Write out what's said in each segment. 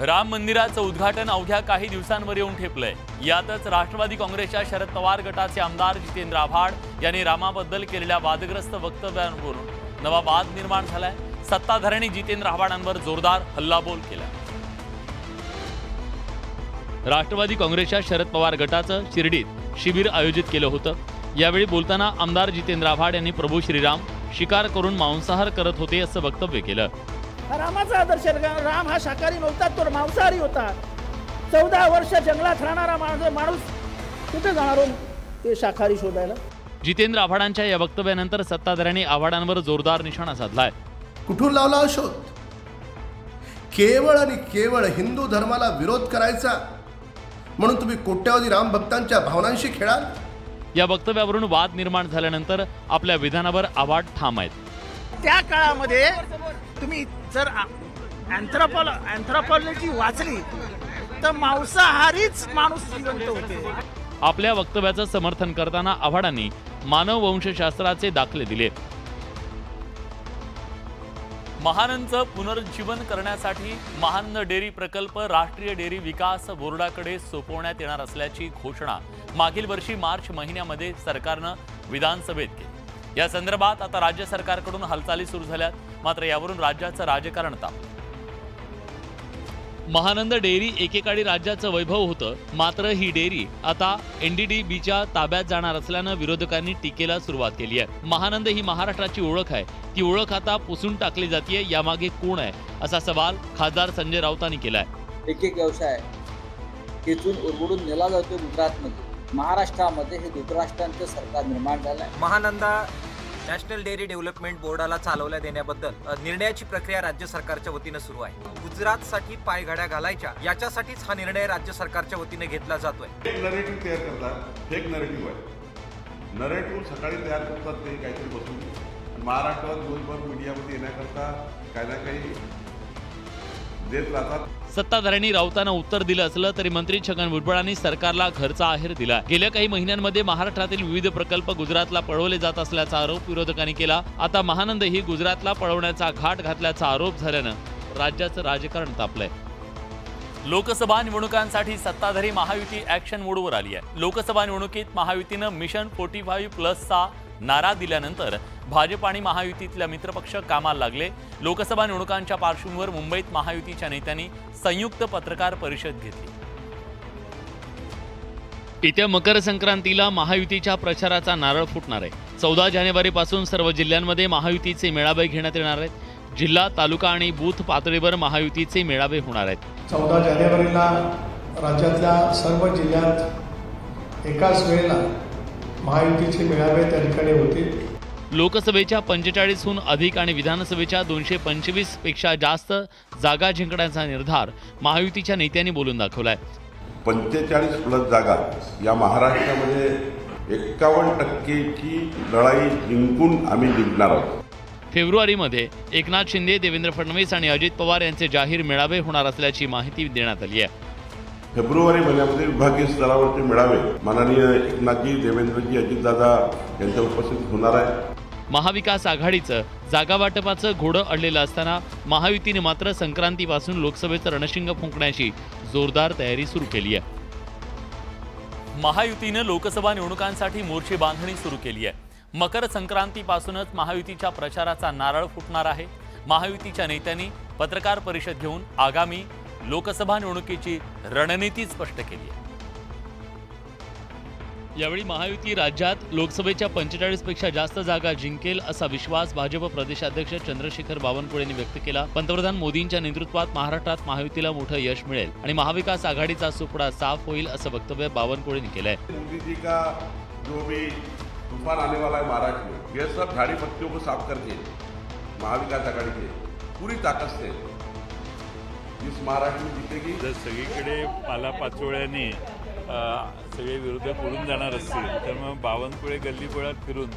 राम मंदिराचं उद्घाटन अवघ्या काही दिवसांवर येऊन ठेपलंय. यातच राष्ट्रवादी काँग्रेसच्या शरद पवार गटाचे आमदार जितेंद्र आव्हाड यांनी रामाबद्दल केलेल्या वादग्रस्त वक्तव्यांवरून नवा वाद निर्माण झालाय. सत्ताधाऱ्यांनी जितेंद्र आव्हाडांवर जोरदार हल्लाबोल केला राष्ट्रवादी काँग्रेसच्या शरद पवार गटाचं शिर्डीत शिबिर आयोजित केलं होतं. यावेळी बोलताना आमदार जितेंद्र आव्हाड यांनी प्रभू श्रीराम शिकार करून मांसाहार करत होते असं वक्तव्य केलं. रामाचा आदर्श राम हा शाकाहारी नव्हता तो मांसाहारी होता. चौदा वर्ष जंगलात राहणारा माणूस माणूस कुठे जाणार हो? ते शाकाहारी शोधायला. जितेंद्र आव्हाडांच्या या वक्तव्यानंतर सत्ताधाऱ्यांनी आव्हाडांवर जोरदार निशाणा साधलाय. कुठून लावला हा शोध? केवळ आणि केवळ हिंदू धर्माला विरोध करायचा? म्हणून तुम्ही कोट्यावधी राम भक्तांच्या भावनांशी खेळाल? या वक्तव्यावरून वाद निर्माण झाल्यानंतर आपल्या विधानावर आव्हाड ठाम आहेत. त्या काळामध्ये तुम्ही जर अँथ्रोपॉल अँथ्रोपॉलॉजी वाचली तर मांसाहारीच माणूस जिवंत होते. आपल्या वक्तव्याचं समर्थन करताना आव्हाडांनी मानववंशशास्त्राचे दाखले दिले. महानंदचं पुनरुज्जीवन करण्यासाठी महानंद डेअरी प्रकल्प राष्ट्रीय डेअरी विकास बोर्डाकडे सोपवण्यात येणार असल्याची घोषणा मागील वर्षी मार्च महिन्यामध्ये सरकारनं विधानसभेत केली. या संदर्भात आता राज्य सरकारकडून हालचाली सुरू झाल्यात. मात्र यावरून राज्याचं राजकारण ताप. महानंद डेअरी एकेकाळी राज्याचं वैभव होतं. मात्र ही डेअरी आता एनडीडीबीच्या ताब्यात जाणार असल्यानं विरोधकांनी टीकेला सुरुवात केली आहे. महानंद ही महाराष्ट्राची ओळख आहे. ती ओळख आता पुसून टाकली जाते यामागे कोण आहे? असा सवाल खासदार संजय राऊतांनी केलाय. एक एक व्यवसाय. खेचून उरबडून नेला जातो गुजरातमध्ये. महाराष्ट्रामध्ये हे धृतराष्ट्रांचं सरकार निर्माण झालं आहे महानंदा नॅशनल डेअरी डेव्हलपमेंट बोर्डाला चालवल्या देण्याबद्दल निर्णयाची प्रक्रिया राज्य सरकारच्या वतीनं सुरू आहे. गुजरातसाठी पायघड्या घालायच्या याच्यासाठीच हा निर्णय राज्य सरकारच्या वतीने घेतला जातोय. एक नरेटिव्ह तयार करतात फेक नरेटिव्ह आहे. नरेटिव्ह सकाळी तयार करतात ते काहीतरी बसून. आणि महाराष्ट्रात दिवसभर मीडियामध्ये येण्याकरता काही ना काही देत राहतात. सत्ताधाऱ्यांनी राऊतांना उत्तर दिलं असलं तरी मंत्री छगन भुजबळांनी सरकारला घरचा आहेर दिला. गेल्या काही महिन्यांमध्ये महाराष्ट्रातील विविध प्रकल्प गुजरातला पळवले जात असल्याचा आरोप विरोधकांनी केला. आता महानंद ही गुजरातला पळवण्याचा घाट घातल्याचा आरोप झाल्यानं राज्याचं राजकारण तापलंय. लोकसभा निवडणुकांसाठी सत्ताधारी महायुती ऍक्शन मोडवर आली आहे. लोकसभा निवडणुकीत महायुतीनं मिशन फोर्टी फाईव्ह प्लसचा नारा दिल्यानंतर भाजप आणि महायुतीतल्या मित्रपक्ष कामाला लागले. लोकसभा निवडणुकांच्या पार्श्वभूमीवर मुंबईत महायुतीच्या नेत्यांनी संयुक्त पत्रकार परिषद घेतली. येत्या मकर संक्रांतीला महायुतीच्या प्रचाराचा नारळ फुटणार आहे. चौदा जानेवारीपासून सर्व जिल्ह्यांमध्ये महायुतीचे मेळावे घेण्यात येणार आहेत. जिल्हा तालुका आणि बूथ पातळीवर महायुतीचे मेळावे होणार आहेत. चौदा जानेवारीला राज्यातल्या सर्व जिल्ह्यात एकाच वेळेला महायुतीचे मेळावे त्या ठिकाणी होतील. लोकसभेच्या पंचेचाळीसहून अधिक आणि विधानसभेच्या दोनशे पंचवीसपेक्षा जास्त जागा जिंकण्याचा निर्धार महायुतीच्या नेत्यांनी बोलून दाखवलाय. पंचेचाळीस प्लस जागा या महाराष्ट्रामध्ये एक्कावन्न टक्केची लढाई जिंकून आम्ही जिंकणार आहोत. फेब्रुवारीमध्ये एकनाथ शिंदे देवेंद्र फडणवीस आणि अजित पवार यांचे जाहीर मेळावे होणार असल्याची माहिती देण्यात आली आहे. फेब्रुवारी महिन्यामध्ये विभागीय स्तरावरचे मेळावे माननीय एकनाथजी देवेंद्रजी अजितदादा यांच्या उपस्थित होणार आहे महाविकास आघाडीचं जागावाटपाचं घोडं अडलेलं असताना महायुतीने मात्र संक्रांतीपासून लोकसभेचं रणशिंग फुंकण्याची जोरदार तयारी सुरू केली आहे. महायुतीनं लोकसभा निवडणुकांसाठी मोर्चे बांधणी सुरू केली आहे. मकर संक्रांतीपासूनच महायुतीच्या प्रचाराचा नारळ फुटणार आहे. महायुतीच्या नेत्यांनी पत्रकार परिषद घेऊन आगामी लोकसभा निवडणुकीची रणनीती स्पष्ट केली आहे. यावेळी महायुती राज्यात लोकसभेच्या पंचेचाळीसपेक्षा जास्त जागा जिंकेल असा विश्वास भाजप प्रदेशाध्यक्ष चंद्रशेखर बावनकुळे यांनी व्यक्त केला. पंतप्रधान मोदींच्या नेतृत्वात महाराष्ट्रात महायुतीला मोठं यश मिळेल आणि महाविकास आघाडीचा सुपडा साफ होईल असं वक्तव्य बावनकुळेंनी केलंय. मोदी जी का जो भी तूफान आने वाला है महाराष्ट्र में ये सब झाड़ी पत्तियों को साफ करके महाविकास आघाड़ी के पूरी ताकत से इस महाराष्ट्र में जीतेगी। सगळीकडे पालापाचोळ्याने सगळे विरोधक उडून जाणार असतील तर मग बावनकुळे गल्लीबोळात फिरून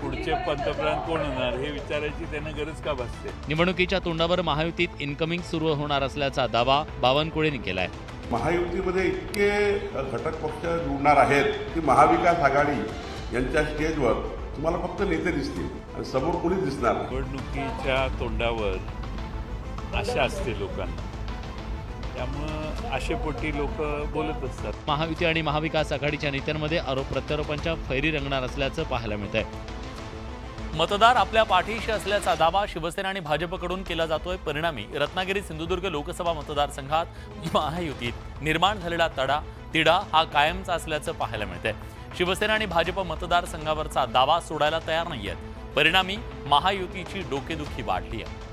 पुढचे पंतप्रधान कोण होणार हे विचारायची त्यांना गरज का भासते? निवडणुकीच्या तोंडावर महायुतीत इन्कमिंग सुरू होणार असल्याचा दावा बावनकुळेंनी केलाय. महायुतीमध्ये इतके घटक पक्ष जुळणार आहेत की महाविकास आघाडी यांच्या स्टेजवर तुम्हाला फक्त नेते दिसतील आणि समोर कोणीच दिसणार निवडणुकीच्या तोंडावर आशा असते लोकांना. त्यामुळं आशेपोटी लोक बोलत असतात. महायुती आणि महाविकास आघाडीच्या नेत्यांमध्ये आरोप प्रत्यारोपांच्या फैरी रंगणार असल्याचं पाहायला मिळत आहे मतदार आपल्या पाठीशी असल्याचा दावा शिवसेना आणि भाजपकडून केला जातोय परिणामी. रत्नागिरी सिंधुदुर्ग लोकसभा मतदारसंघात महायुतीत निर्माण झालेला तडा तिडा हा कायमचा असल्याचं पाहायला मिळतंय. शिवसेना आणि भाजप मतदारसंघावरचा दावा सोडायला तयार नाहीयेत. परिणामी महायुतीची डोकेदुखी वाढली आहे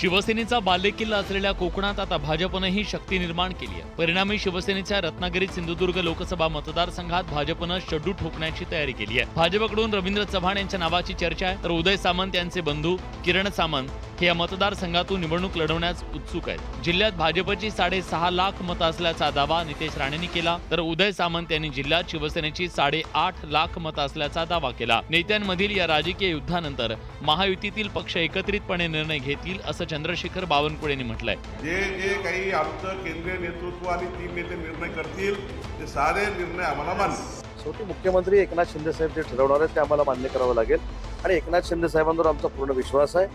शिवसेनेचा बालेकिल्ला असलेल्या कोकणात आता भाजपनंही शक्ती निर्माण केली आहे. परिणामी शिवसेनेच्या रत्नागिरी सिंधुदुर्ग लोकसभा मतदारसंघात भाजपनं शड्डू ठोकण्याची तयारी केली आहे. भाजपकडून रवींद्र चव्हाण यांच्या नावाची चर्चा आहे. तर उदय सामंत यांचे बंधू किरण सामंत हे या मतदारसंघातून निवडणूक लढवण्यास उत्सुक आहेत. जिल्ह्यात भाजपची साडेसहा लाख मतं असल्याचा दावा नितेश राणेंनी केला. तर उदय सामंत यांनी जिल्ह्यात शिवसेनेची साडेआठ लाख मतं असल्याचा दावा केला. नेत्यांमधील या राजकीय युद्धानंतर महायुतीतील पक्ष एकत्रितपणे निर्णय घेतील असं चंद्रशेखर बावनकुळे यांनी म्हटलंय. जे जे काही आमचं केंद्रीय नेतृत्व आणि तीन नेते निर्णय करतील ते सारे निर्णय आम्हाला मान्य. शेवटी मुख्यमंत्री एकनाथ शिंदे साहेब जे ठरवणार आहेत ते आम्हाला मान्य करावं लागेल. आणि एकनाथ शिंदे साहेबांवर आमचा पूर्ण विश्वास आहे.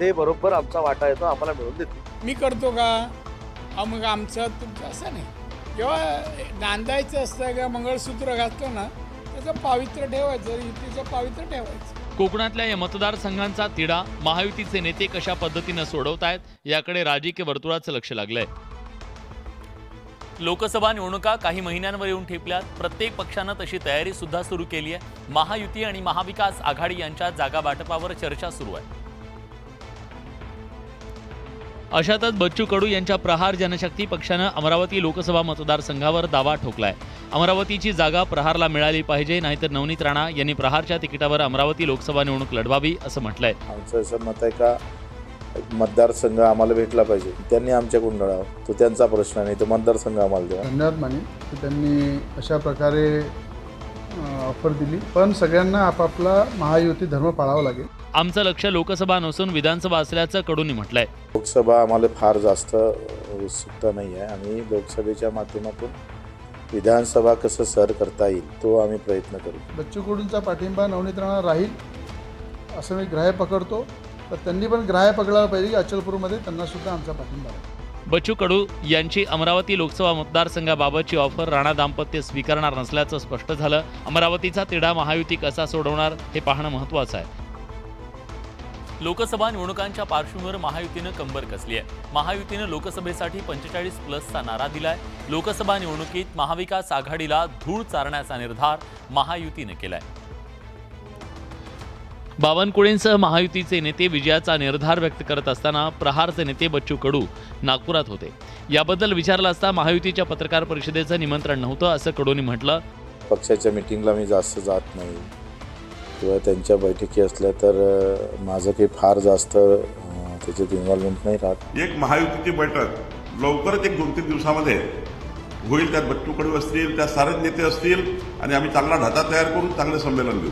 ते बरोबर आमचा वाटा येतो आम्हाला मिळून देतील. मी करतो का? मग आमचं तुमचं असं नाही. जेव्हा नांदायचं असतं का मंगळसूत्र घातलं ना त्याचं पावित्र्य ठेवायचं युतीचं पावित्र्य ठेवायचं. कोकणातल्या या मतदारसंघांचा तिढा महायुतीचे नेते कशा पद्धतीनं सोडवतायत याकडे राजकीय वर्तुळाचं लक्ष लागलंय. लोकसभा निवडणुका काही महिन्यांवर येऊन ठेपल्यात. प्रत्येक पक्षानं तशी तयारी सुद्धा सुरू केली आहे महायुती आणि महाविकास आघाडी यांच्या जागा वाटपावर चर्चा सुरू आहे. अशातच बच्चू कडू यांच्या प्रहार जनशक्ती पक्षानं अमरावती लोकसभा मतदारसंघावर दावा ठोकलाय. अमरावतीची जागा प्रहारला मिळाली पाहिजे नाहीतर नवनीत राणा यांनी प्रहारच्या तिकिटावर अमरावती लोकसभा निवडणूक लढवावी असं म्हटलंय. आमचं असं मत आहे का एक मतदारसंघ आम्हाला भेटला पाहिजे. त्यांनी आमच्याकडून लढावं तो त्यांचा प्रश्न नाही तो मतदारसंघ आम्हाला द्या धन्यवाद माने. की त्यांनी अशा प्रकारे ऑफर दिली. पण सगळ्यांना आपापला महायुती धर्म पाळावा लागेल. आमचं लक्ष लोकसभा नसून विधानसभा असल्याचं कडूंनी म्हटलंय. लोकसभा आम्हाला फार जास्त उत्सुकता नाही आहे आम्ही लोकसभेच्या माध्यमातून विधानसभा कसं सर करता येईल तो आम्ही प्रयत्न करू. बच्चू कडूंचा पाठिंबा नवनीत राणा राहील असं मी ग्राह्य पकडतो. तर त्यांनी पण ग्राह्य पकडायला पाहिजे की अचलपूरमध्ये त्यांना सुद्धा आमचा पाठिंबा आहे. बच्चू कडू यांची अमरावती लोकसभा मतदारसंघाबाबतची ऑफर राणा दाम्पत्य स्वीकारणार नसल्याचं स्पष्ट झालं. अमरावतीचा तिढा महायुती कसा सोडवणार हे पाहणं महत्त्वाचं आहे. लोकसभा निवडणुकांच्या पार्श्वभूमीवर महायुतीनं कंबर कसली आहे? महायुतीनं लोकसभेसाठी पंचेचाळीस प्लसचा नारा दिलाय. लोकसभा निवडणुकीत महाविकास आघाडीला धूळ चारण्याचा निर्धार महायुतीनं केलाय. बावनकुळेंसह महायुतीचे नेते विजयाचा निर्धार व्यक्त करत असताना प्रहारचे नेते बच्चू कडू नागपुरात होते. याबद्दल विचारलं असता महायुतीच्या पत्रकार परिषदेचं निमंत्रण नव्हतं असं कडूंनी म्हटलं. पक्षाच्या मिटिंगला मी जास्त जात नाही. किंवा त्यांच्या बैठकी असल्या तर माझं काही फार जास्त त्याच्यात इन्व्हॉल्वमेंट नाही राहत. एक महायुतीची बैठक लवकरच एक दोन तीन दिवसामध्ये होईल. त्यात बच्चू कडू असतील त्यात सारेच नेते असतील आणि आम्ही चांगला ढाचा तयार करून चांगलं संमेलन घेऊ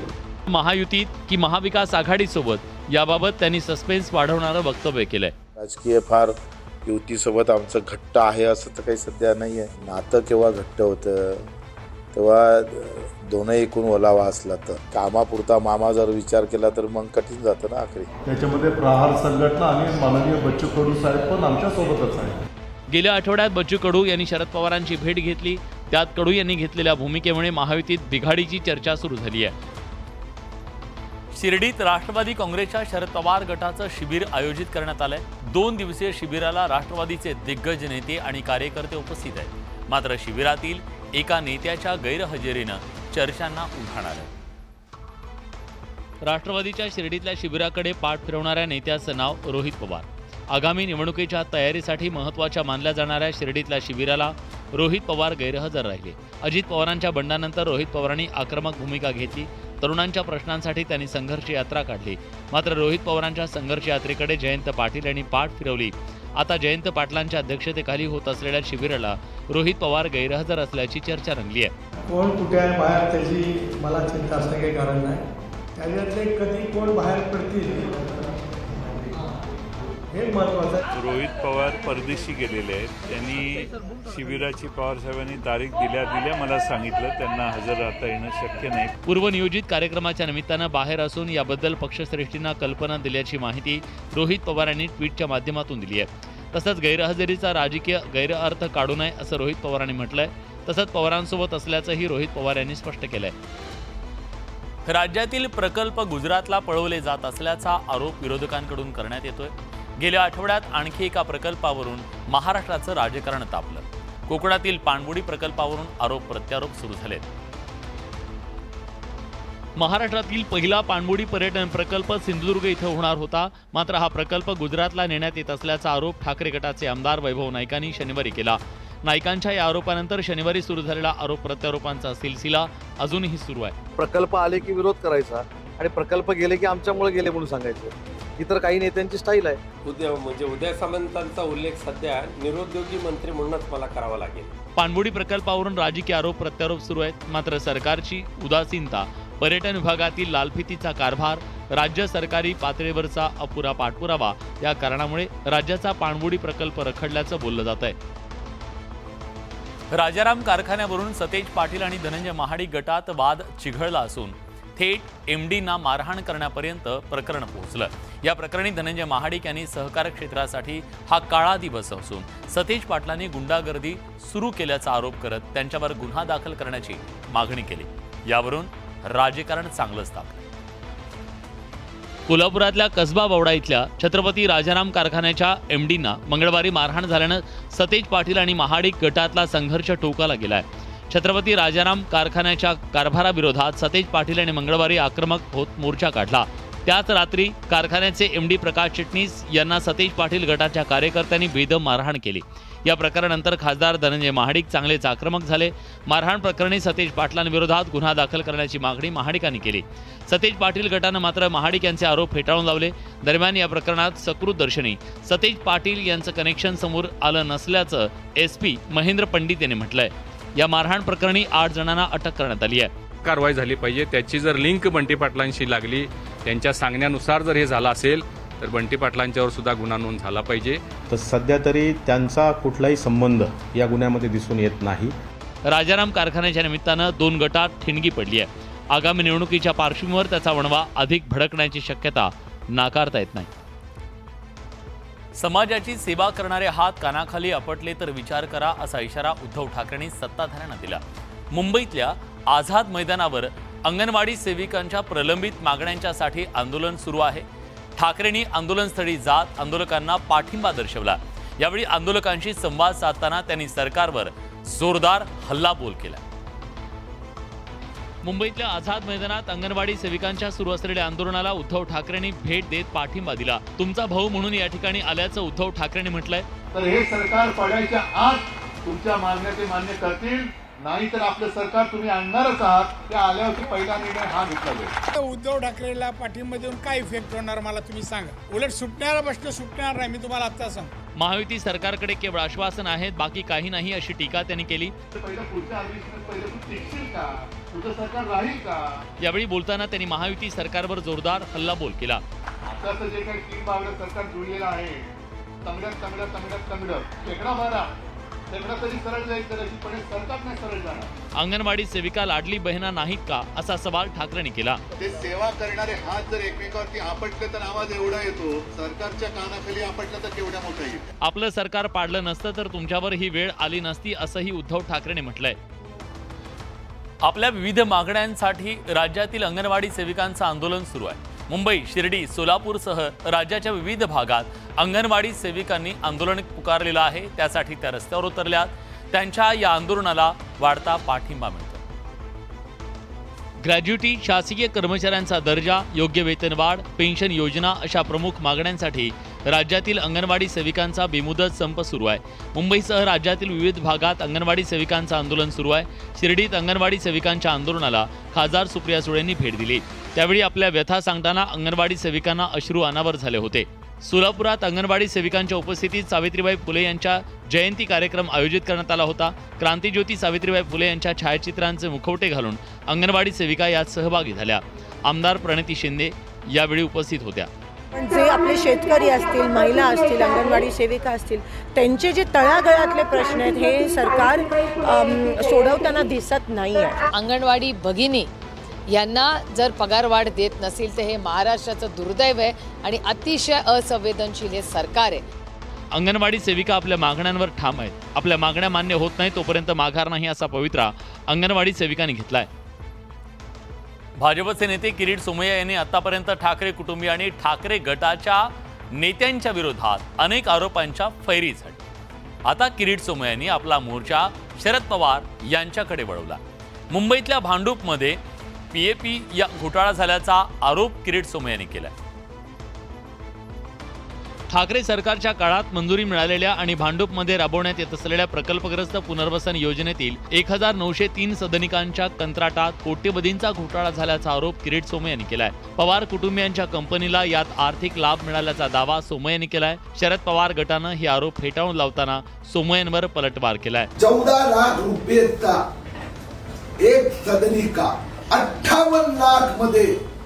महायुतीत की महाविकास आघाडीसोबत याबाबत त्यांनी सस्पेन्स वाढवणारं वक्तव्य केलंय. राजकीय फार युतीसोबत आमचं घट्ट आहे असं तर काही सध्या नाही आहे नातं केव्हा घट्ट होतं? तेव्हा दोनही एकूण ओलावा असला तर. कामापुरता मामा जर विचार केला तर मग कठीण जातं ना आखरी. त्याच्यामध्ये प्रहार संघटना आणि माननीय बच्चू कडू साहेब पण आमच्यासोबतच आहे गेल्या आठवड्यात बच्चू कडू यांनी शरद पवारांची भेट घेतली. त्यात कडू यांनी घेतलेल्या भूमिकेमुळे महायुतीत बिघाडीची चर्चा सुरू झाली आहे. शिर्डीत राष्ट्रवादी काँग्रेसच्या शरद पवार गटाचं शिबिर आयोजित करण्यात आलंय. दोन दिवसीय शिबिराला राष्ट्रवादीचे दिग्गज नेते आणि कार्यकर्ते उपस्थित आहेत. मात्र शिबिरातील एका नेत्याच्या गैरहजेरीनं चर्चांना उधाण आलं राष्ट्रवादीच्या शिर्डीतल्या शिबिराकडे पाठ फिरवणाऱ्या नेत्याचं नाव रोहित पवार. आगामी निवडणुकीच्या तयारीसाठी महत्त्वाच्या मानल्या जाणाऱ्या शिर्डीतल्या शिबिराला रोहित पवार गैरहजर राहिले. अजित पवारांच्या बंडानंतर रोहित पवारांनी आक्रमक भूमिका घेतली. तरुणांच्या प्रश्नांसाठी त्यांनी संघर्ष यात्रा काढली. मात्र रोहित पवारांच्या संघर्ष यात्रेकडे जयंत पाटील यांनी पाठ फिरवली. आता जयंत पाटलांच्या अध्यक्षतेखाली होत असलेल्या शिबिराला रोहित पवार गैरहजर असल्याची चर्चा रंगली आहे. कोण कुठे आहे बाहेर त्याची मला चिंता असणं काही कारण नाही. त्याच्यातले कधी कोण बाहेर पडतील हे महत्वाचं रोहित पवार परदेशी गेलेले आहेत. त्यांनी शिबिराची पवार साहेबांनी तारीख दिल्या दिल्या मला सांगितलं. त्यांना हजर राहता येणं शक्य नाही. पूर्वनियोजित कार्यक्रमाच्या निमित्तानं बाहेर असून याबद्दल पक्षश्रेष्ठींना कल्पना दिल्याची माहिती रोहित पवार यांनी ट्विटच्या माध्यमातून दिली आहे. तसंच गैरहजेरीचा राजकीय गैरअर्थ काढू नये असं रोहित पवारांनी म्हटलंय. तसंच पवारांसोबत असल्याचंही रोहित पवार यांनी स्पष्ट केलंय. राज्यातील प्रकल्प गुजरातला पळवले जात असल्याचा आरोप विरोधकांकडून करण्यात येतोय. गेल्या आठवड्यात आणखी एका प्रकल्पावरून महाराष्ट्राचं राजकारण तापलं. कोकणातील पाणबुडी प्रकल्पावरून आरोप प्रत्यारोप सुरू झालेत. महाराष्ट्रातील पहिला पाणबुडी पर्यटन प्रकल्प सिंधुदुर्ग इथं होणार होता. मात्र हा प्रकल्प गुजरातला नेण्यात येत असल्याचा आरोप ठाकरे गटाचे आमदार वैभव नाईकांनी शनिवारी केला. नाईकांच्या या आरोपानंतर शनिवारी सुरू झालेला आरोप प्रत्यारोपांचा सिलसिला अजूनही सुरू आहे. प्रकल्प आले की विरोध करायचा? आणि प्रकल्प गेले की आमच्यामुळे गेले म्हणून सांगायचं. ही तर काही नेत्यांची स्टाईल आहे. उद्या म्हणजे उदय सामंतांचा उल्लेख सध्या निरुद्योगी मंत्री म्हणूनच मला करावा लागेल. पाणबुडी प्रकल्पावरून राजकीय आरोप प्रत्यारोप सुरू आहेत. मात्र सरकारची उदासीनता पर्यटन विभागातील लालफितीचा कारभार राज्य सरकारी पातळीवरचा अपुरा पाठपुरावा या कारणामुळे राज्याचा पाणबुडी प्रकल्प रखडल्याचं बोललं जात आहे. राजाराम कारखान्यावरून सतेज पाटील आणि धनंजय महाडिक गटात वाद चिघळला असून थेट एमडींना मारहाण करण्यापर्यंत प्रकरण पोहोचलं. या प्रकरणी धनंजय महाडिक यांनी सहकार क्षेत्रासाठी हा काळा दिवस असून सतेज पाटलांनी गुंडागर्दी सुरू केल्याचा आरोप करत त्यांच्यावर गुन्हा दाखल करण्याची मागणी केली. यावरून राजकारण चांगलंच तापलं कोल्हापुरातल्या कसबा बवडा इथल्या छत्रपती राजाराम कारखान्याच्या एमडींना मंगळवारी मारहाण झाल्यानं सतेज पाटील आणि महाडिक गटातला संघर्ष टोकाला गेलाय. छत्रपती राजाराम कारखान्याच्या कारभाराविरोधात सतेज पाटील यांनी मंगळवारी आक्रमक होत मोर्चा काढला. त्याच रात्री कारखान्याचे एमडी प्रकाश चिटणीस यांना सतेज पाटील गटाच्या कार्यकर्त्यांनी बेदम मारहाण केली. या प्रकारानंतर खासदार धनंजय महाडिक चांगलेच आक्रमक झाले. मारहाण प्रकरणी सतेज पाटलांविरोधात गुन्हा दाखल करण्याची मागणी महाडिकांनी केली. सतेज पाटील गटानं मात्र महाडिक यांचे आरोप फेटाळून लावले. दरम्यान या प्रकरणात सकृत दर्शनी. सतेज पाटील यांचं कनेक्शन समोर आलं नसल्याचं एस पी महेंद्र पंडित यांनी म्हटलंय. या मारहाण प्रकरणी आठ जणांना अटक करण्यात आली आहे. कारवाई झाली पाहिजे. त्याची जर लिंक बंटी पाटलांशी लागली त्यांच्या सांगण्यानुसार जर हे झालं असेल तर बंटी पाटलांच्यावर सुद्धा गुन्हा नोंद झाला पाहिजे. तर सध्या तरी त्यांचा कुठलाही संबंध या गुन्ह्यामध्ये दिसून येत नाही. राजाराम कारखान्याच्या निमित्तानं दोन गटात ठिणगी पडली आहे. आगामी निवडणुकीच्या पार्श्वभूमीवर त्याचा वणवा अधिक भडकण्याची शक्यता नाकारता येत नाही. समाजाची सेवा करणारे हात कानाखाली आपटले तर विचार करा असा इशारा उद्धव ठाकरेंनी सत्ताधाऱ्यांना दिला. मुंबईतल्या आझाद मैदानावर अंगणवाडी सेविकांच्या प्रलंबित मागण्यांच्यासाठी आंदोलन सुरू आहे. ठाकरेंनी आंदोलनस्थळी जात आंदोलकांना पाठिंबा दर्शवला. यावेळी आंदोलकांशी संवाद साधताना त्यांनी सरकारवर जोरदार हल्लाबोल केला. मुंबईतल्या आझाद मैदानात अंगणवाडी सेविकांच्या सुरू असलेल्या आंदोलनाला उद्धव ठाकरेंनी भेट देत पाठिंबा दिला. तुमचा भाऊ म्हणून या ठिकाणी आल्याचं उद्धव ठाकरेंनी म्हटलंय. तर हे सरकार पडायच्या आत तुमच्या मागण्या ते मान्य करतील. नाही तर आपलं सरकार तुम्ही आणणारच आहात. त्या आल्यावरती पहिला निर्णय हा घेतला जाईल. उद्धव ठाकरेला पाठिंबा देऊन काय इफेक्ट होणार मला तुम्ही सांगा. उलट सुटणारा प्रश्न सुटणार नाही मी तुम्हाला आता सांग महायुती सरकारकडे केवळ आश्वासन आहेत बाकी काही नाही अशी टीका त्यांनी केली. पहिलं पुढच्या अधिवेशनात पहिलं तू टिकशील का? तुझं सरकार राहील का? यावेळी बोलताना त्यांनी महायुती सरकारवर जोरदार हल्लाबोल केला. आताचं जे काही तीन बावडं सरकार जुळलेलं आहे तंगड्यात तंगड्यात तंगड्यात तंगड शेकडा जाणार. अंगणवाडी सेविका लाडली बहिणा नाहीत का असा सवाल ठाकरेंनी केला. ते सेवा करणारे हात जर एकमेकावरती आपटले तर आवाज एवढा येतो सरकारच्या कानाखाली आपटलं तर केवढ्या मोठा येईल? आपलं सरकार पाडलं नसतं तर तुमच्यावर ही वेळ आली नसती असंही उद्धव ठाकरेंनी म्हटलंय. आपल्या विविध मागण्यांसाठी राज्यातील अंगणवाडी सेविकांचं आंदोलन सुरू आहे. मुंबई शिर्डी सोलापूरसह राज्याच्या विविध भागात अंगणवाडी सेविकांनी आंदोलन पुकारलेलं आहे. त्यासाठी त्या रस्त्यावर उतरल्यात. त्यांच्या या आंदोलनाला वाढता पाठिंबा मिळतो ग्रॅज्युटी शासकीय कर्मचाऱ्यांचा दर्जा योग्य वेतनवाढ पेन्शन योजना अशा प्रमुख मागण्यांसाठी राज्यातील अंगणवाडी सेविकांचा बेमुदत संप सुरू आहे. मुंबईसह राज्यातील विविध भागात अंगणवाडी सेविकांचं आंदोलन सुरू आहे. शिर्डीत अंगणवाडी सेविकांच्या आंदोलनाला खासदार सुप्रिया सुळेंनी भेट दिली. त्यावेळी आपल्या व्यथा सांगताना अंगणवाडी सेविकांना अश्रू अनावर झाले होते. सोलापुरात अंगणवाडी सेविकांच्या उपस्थितीत सावित्रीबाई फुले यांच्या जयंती कार्यक्रम आयोजित करण्यात आला होता. क्रांतीज्योती सावित्रीबाई फुले यांच्या छायाचित्रांचे मुखवटे घालून अंगणवाडी सेविका यात सहभागी झाल्या. आमदार प्रणिती शिंदे यावेळी उपस्थित होत्या. पण जे आपले शेतकरी असतील महिला असतील अंगणवाडी सेविका असतील त्यांचे जे तळागळातले प्रश्न आहेत हे सरकार सोडवताना दिसत नाही आहे अंगणवाडी भगिनी यांना जर पगारवाढ देत नसेल तर हे महाराष्ट्राचं दुर्दैव आहे आणि अतिशय असंवेदनशील हे सरकार आहे. अंगणवाडी सेविका आपल्या मागण्यांवर ठाम आहेत. आपल्या मागण्या मान्य होत नाही तोपर्यंत माघार नाही असा पवित्रा अंगणवाडी सेविकांनी घेतलाय. भाजपचे नेते किरीट सोमय्या यांनी आतापर्यंत ठाकरे कुटुंबीय आणि ठाकरे गटाच्या नेत्यांच्या विरोधात अनेक आरोपांच्या फैरी झाली आता किरीट सोमय्यांनी आपला मोर्चा शरद पवार यांच्याकडे वळवला. मुंबईतल्या भांडूपमध्ये पीएपी या घोटाळा झाल्याचा आरोप किरीट सोमय्यांनी केला आहे ठाकरे सरकारच्या काळात मंजुरी मिळालेल्या आणि भांडूपमध्ये राबवण्यात येत असलेल्या प्रकल्पग्रस्त पुनर्वसन योजनेतील एक हजार नऊशे तीन सदनिकांच्या कंत्राटात कोट्यवधींचा घोटाळा झाल्याचा आरोप किरीट सोमय यांनी केलाय. पवार कुटुंबियांच्या कंपनीला यात आर्थिक लाभ मिळाल्याचा दावा सोमय यांनी केलाय. शरद पवार गटानं हे आरोप फेटाळून लावताना सोमय्यांवर पलटवार केलाय. चौदा लाख रुपये एक सदनिका अठ्ठावन्न लाखमध्ये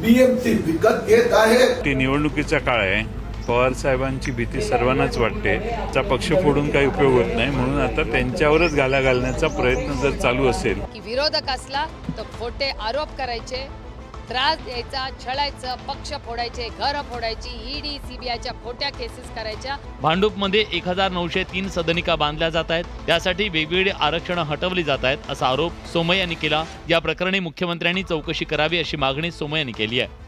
बीएमसी विकत घेत आहे. ती निवडणुकीचा काळ आहे. पवार साहेबांची भीती सर्वांनाच वाटते. त्याचा पक्ष फोडून काही उपयोग होत नाही. म्हणून आता त्यांच्यावरच गाला घालण्याचा प्रयत्न जर चालू असेल. की विरोधक असला तर खोटे आरोप करायचे. त्रास द्यायचा छळायचं पक्ष फोडायचे घर फोडायची ईडी सीबीआयच्या खोट्या केसेस करायच्या. भांडूपमध्ये एक हजार नऊशे तीन सदनिका बांधल्या जात आहेत. त्यासाठी वेगवेगळी आरक्षणं हटवली जात आहेत असा आरोप सोमय यांनी केला. या प्रकरणी मुख्यमंत्र्यांनी चौकशी करावी अशी मागणी सोमय यांनी केली आहे.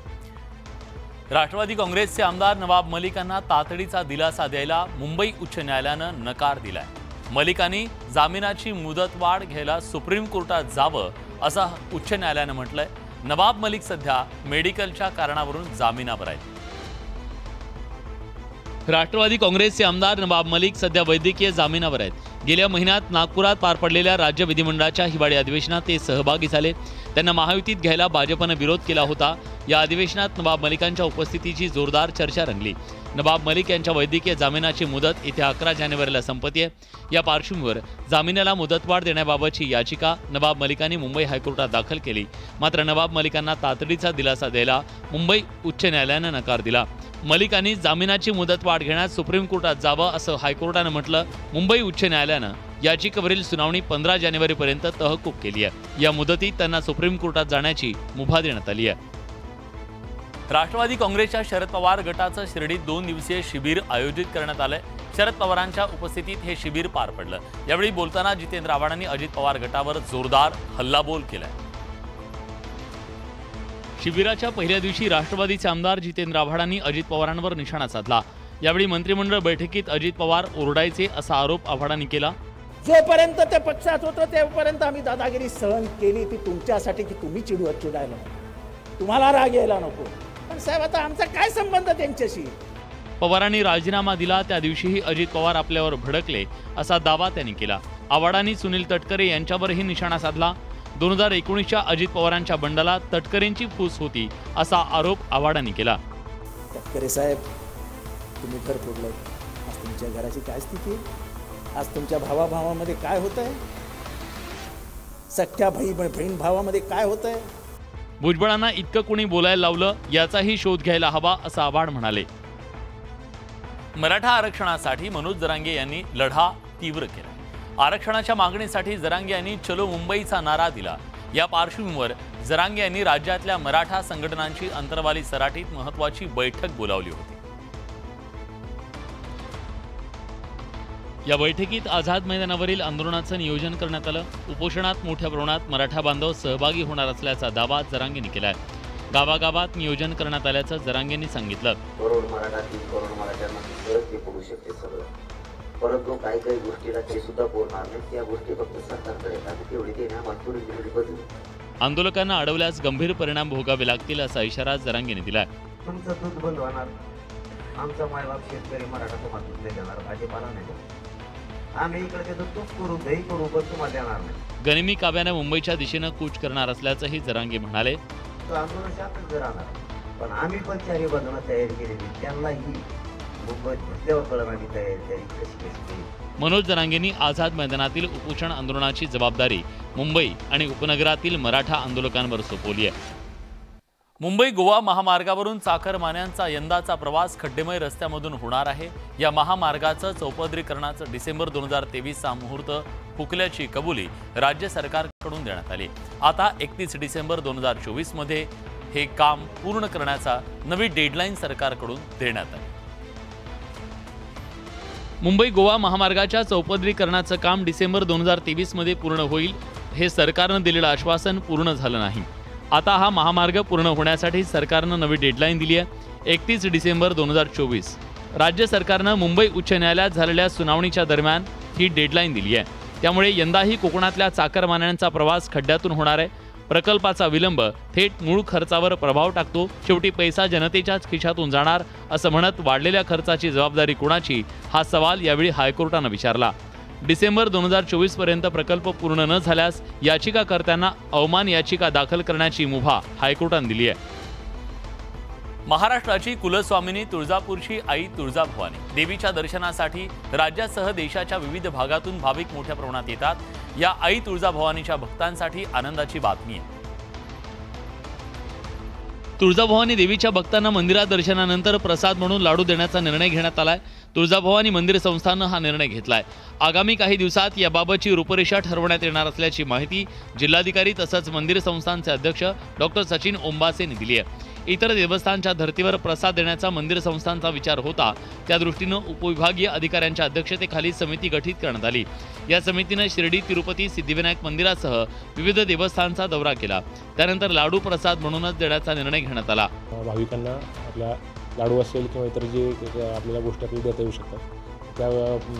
राष्ट्रवादी काँग्रेसचे आमदार नवाब मलिकांना तातडीचा दिलासा द्यायला मुंबई उच्च न्यायालयानं नकार दिलाय. मलिकांनी जामिनाची मुदतवाढ घ्यायला सुप्रीम कोर्टात जावं असं उच्च न्यायालयानं म्हटलंय. नवाब मलिक सध्या मेडिकलच्या कारणावरून जामिनावर आहेत. राष्ट्रवादी काँग्रेसचे आमदार नवाब मलिक सध्या वैद्यकीय जामिनावर आहेत. गेल्या महिन्यात नागपुरात पार पडलेल्या राज्य विधिमंडळाच्या हिवाळी अधिवेशनात ते सहभागी झाले. त्यांना महायुतीत घ्यायला भाजपनं विरोध केला होता. या अधिवेशनात नवाब मलिकांच्या उपस्थितीची जोरदार चर्चा रंगली. नवाब मलिक यांच्या वैद्यकीय जामिनाची मुदत येत्या अकरा जानेवारीला संपत्ती आहे या पार्श्वभूमीवर जामिनाला मुदतवाढ देण्याबाबतची याचिका नवाब मलिकांनी मुंबई हायकोर्टात दाखल केली. मात्र नवाब मलिकांना तातडीचा दिलासा द्यायला मुंबई उच्च न्यायालयानं नकार दिला. मलिकांनी जामिनाची मुदतवाढ घेण्यास सुप्रीम कोर्टात जावं असं हायकोर्टानं म्हटलं. मुंबई उच्च न्यायालयानं याचिकेवरील सुनावणी पंधरा जानेवारीपर्यंत तहकूब केली आहे या मुदतीत त्यांना सुप्रीम कोर्टात जाण्याची मुभा देण्यात आली आहे राष्ट्रवादी काँग्रेसच्या शरद पवार गटाचं शिर्डीत दोन दिवसीय शिबिर आयोजित करण्यात आलंय. शरद पवारांच्या उपस्थितीत हे शिबिर पार पडलं. यावेळी बोलताना जितेंद्र आव्हाडांनी अजित पवार गटावर जोरदार हल्लाबोल केलाय. शिबिराच्या पहिल्या दिवशी राष्ट्रवादीचे आमदार जितेंद्र आव्हाडांनी अजित पवारांवर निशाणा साधला. यावेळी मंत्रिमंडळ बैठकीत अजित पवार ओरडायचे असा आरोप आव्हाडांनी केला. जोपर्यंत ते पक्षात होतं तेपर्यंत आम्ही दादागिरी सहन केली ती तुमच्यासाठी की तुम्ही चिडवत चिडायला तुम्हाला राग यायला नको. साहेब आता आमचा काय संबंध त्यांच्याशी? पवारांनी राजीनामा दिला त्या दिवशीही अजित पवार आपल्यावर भडकले असा दावा त्यांनी केला. आव्हाडांनी सुनील तटकरे यांच्यावरही निशाणा साधला. दोन हजार एकोणीसच्या अजित पवारांच्या बंडाला तटकरेंची फूस होती असा आरोप आव्हाडांनी केला. तटकरे साहेब तुम्ही घर फोडलं आज तुमच्या घराची काय स्थिती? आज तुमच्या भावाभावामध्ये काय होत आहे सख्या भाई बहीण भावामध्ये काय होत आहे भुजबळांना इतकं कोणी बोलायला लावलं याचाही शोध घ्यायला हवा असं आव्हाड म्हणाले. मराठा आरक्षणासाठी मनोज जरांगे यांनी लढा तीव्र केला. आरक्षणाच्या मागणीसाठी जरांगे यांनी चलो मुंबईचा नारा दिला. या पार्श्वभूमीवर जरांगे यांनी राज्यातल्या मराठा संघटनांची अंतरवाली सराटीत महत्वाची बैठक बोलावली होती. या बैठकीत आझाद मैदानावरील आंदोलनाचं नियोजन करण्यात आलं. उपोषणात मोठ्या प्रमाणात मराठा बांधव सहभागी होणार असल्याचा दावा जरांगेंनी केलाय. गावागावात नियोजन करण्यात आल्याचं जरांगेंनी सांगितलं. परंतु काही काही गोष्टीला ते सुद्धा बोलणार नाही त्या गोष्टी फक्त सरकारकडे येतात. तेवढी ते ना बदलू. आंदोलकांना अडवल्यास गंभीर परिणाम भोगावे लागतील असा इशारा जरांगेंनी दिलाय. तुमचं दूध बंद होणार. आमचा मायबाप शेतकरी मराठा देणार भाजीपाला नाही आम्ही इकडचे दूध तूप करू दही करू पण तुम्हाला देणार नाही. गनिमी काव्यानं मुंबईच्या दिशेनं कूच करणार असल्याचंही जरांगे म्हणाले. तो राहणार पण आम्ही पण चारी बाजूला तयारी केलेली त्यांनाही मुंबईत बसल्यावर कळणार आम्ही तयारी तयारी कशी कशी केली? मनोज जरांगेंनी आझाद मैदानातील उपोषण आंदोलनाची जबाबदारी मुंबई आणि उपनगरातील मराठा आंदोलकांवर सोपवली आहे. मुंबई गोवा महामार्गावरून चाकरमान्यांचा यंदाचा प्रवास खड्डेमय रस्त्यामधून होणार आहे. या महामार्गाचं चौपदरीकरणाचं डिसेंबर दोन हजार तेवीसचा मुहूर्त फुकल्याची कबुली राज्य सरकारकडून देण्यात आली. आता एकतीस डिसेंबर दोन हजार चोवीसमध्ये हे काम पूर्ण करण्याचा नवी डेडलाईन सरकारकडून देण्यात आली. मुंबई गोवा महामार्गाच्या चौपदरीकरणाचं काम डिसेंबर दोन हजार तेवीसमध्ये पूर्ण होईल हे सरकारनं दिलेलं आश्वासन पूर्ण झालं नाही. आता हा महामार्ग पूर्ण होण्यासाठी सरकारनं नवी डेडलाईन दिली आहे. एकतीस डिसेंबर दोन हजार चोवीस. राज्य सरकारनं मुंबई उच्च न्यायालयात झालेल्या सुनावणीच्या दरम्यान ही डेडलाईन दिली आहे. त्यामुळे यंदाही कोकणातल्या चाकरमान्यांचा प्रवास खड्ड्यातून होणार आहे. प्रकल्पाचा विलंब थेट मूळ खर्चावर प्रभाव टाकतो. शेवटी पैसा जनतेच्याच खिशातून जाणार असं म्हणत वाढलेल्या खर्चाची जबाबदारी कोणाची? हा सवाल यावेळी हायकोर्टानं विचारला. डिसेंबर दोन हजार चोवीसपर्यंत प्रकल्प पूर्ण न झाल्यास याचिकाकर्त्यांना अवमान याचिका दाखल करण्याची मुभा हायकोर्टानं दिली आहे. महाराष्ट्राची कुलस्वामिनी तुळजापूरची आई तुळजाभवानी देवीच्या दर्शनासाठी राज्यासह देशाच्या विविध भागातून भाविक मोठ्या प्रमाणात येतात. या आई तुळजाभवानीच्या भक्तांसाठी आनंदाची बातमी आहे. तुळजाभवानी देवीच्या भक्तांना मंदिरात दर्शनानंतर प्रसाद म्हणून लाडू देण्याचा निर्णय घेण्यात आलाय. तुळजाभवानी मंदिर संस्थानं हा निर्णय घेतला आहे आगामी काही दिवसात याबाबतची रूपरेषा ठरवण्यात येणार असल्याची माहिती जिल्हाधिकारी तसंच मंदिर संस्थांचे अध्यक्ष डॉक्टर सचिन ओंबासेने यांनी दिली आहे. इतर देवस्थानच्या धर्तीवर प्रसाद देण्याचा मंदिर संस्थांचा विचार होता. त्या दृष्टीनं उपविभागीय अधिकाऱ्यांच्या अध्यक्षतेखाली समिती गठीत करण्यात आली. या समितीनं शिर्डी तिरुपती सिद्धिविनायक मंदिरासह विविध देवस्थानचा दौरा केला. त्यानंतर लाडू प्रसाद म्हणूनच देण्याचा निर्णय घेण्यात आला. भाविकांना आपल्या लाडू असेल किंवा इतर जे आपल्याला गोष्टी आपल्याला देता येऊ शकतात त्या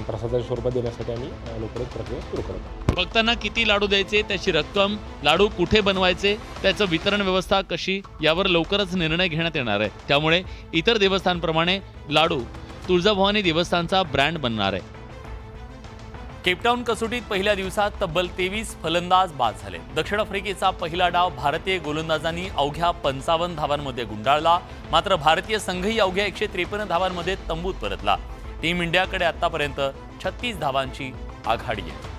प्रसादाच्या स्वरूपात देण्यासाठी आम्ही लवकरच प्रक्रिया सुरू करतो भक्तांना किती लाडू द्यायचे त्याची रक्कम लाडू कुठे बनवायचे त्याचं वितरण व्यवस्था कशी यावर लवकरच निर्णय घेण्यात येणार आहे. त्यामुळे इतर देवस्थानप्रमाणे लाडू तुळजाभवानी देवस्थानचा ब्रँड बनणार आहे. केपटाऊन कसोटीत पहिल्या दिवसात तब्बल तेवीस फलंदाज बाद झाले. दक्षिण आफ्रिकेचा पहिला डाव भारतीय गोलंदाजांनी अवघ्या पंचावन्न धावांमध्ये गुंडाळला. मात्र भारतीय संघही अवघ्या एकशे त्रेपन्न धावांमध्ये तंबूत परतला. टीम इंडियाकडे आतापर्यंत छत्तीस धावांची आघाडी आहे.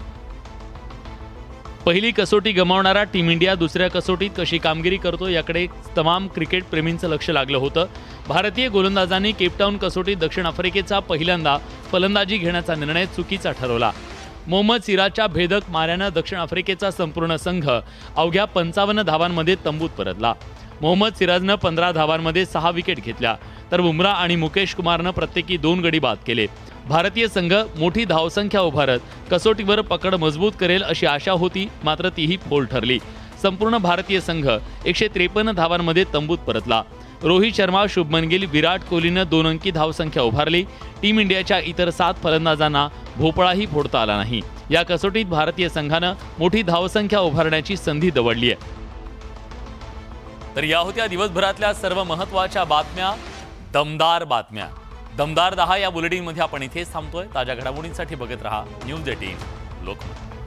पहिली कसोटी गमावणारा टीम इंडिया दुसऱ्या कसोटीत कशी कामगिरी करतो याकडे तमाम क्रिकेट प्रेमींचं लक्ष लागलं होतं. भारतीय गोलंदाजांनी केपटाऊन कसोटीत दक्षिण आफ्रिकेचा पहिल्यांदा फलंदाजी घेण्याचा निर्णय चुकीचा ठरवला. मोहम्मद सिराजच्या भेदक माऱ्यानं दक्षिण आफ्रिकेचा संपूर्ण संघ अवघ्या पंचावन्न धावांमध्ये तंबूत परतला. मोहम्मद सिराजनं पंधरा धावांमध्ये सहा विकेट घेतल्या. तर बुमरा आणि मुकेश कुमारनं प्रत्येकी दोन गडी बाद केले. भारतीय संघ मोठी धावसंख्या उभारत कसोटीवर पकड मजबूत करेल अशी आशा होती मात्र तीही फोल ठरली. संपूर्ण भारतीय संघ एकशे त्रेपन्न धावांमध्ये तंबूत परतला. रोहित शर्मा शुभमन गिल विराट कोहलीनं दोन अंकी धावसंख्या उभारली. टीम इंडियाच्या इतर सात फलंदाजांना भोपळाही फोडता आला नाही. या कसोटीत भारतीय संघानं मोठी धावसंख्या उभारण्याची संधी दवडली आहे. तर या होत्या दिवसभरातल्या सर्व महत्त्वाच्या बातम्या. दमदार बातम्या. दमदार दहा या बुलेटिनमध्ये आपण इथेच थांबतोय. ताज्या घडामोडींसाठी बघत रहा न्यूज एटीन लोकमत.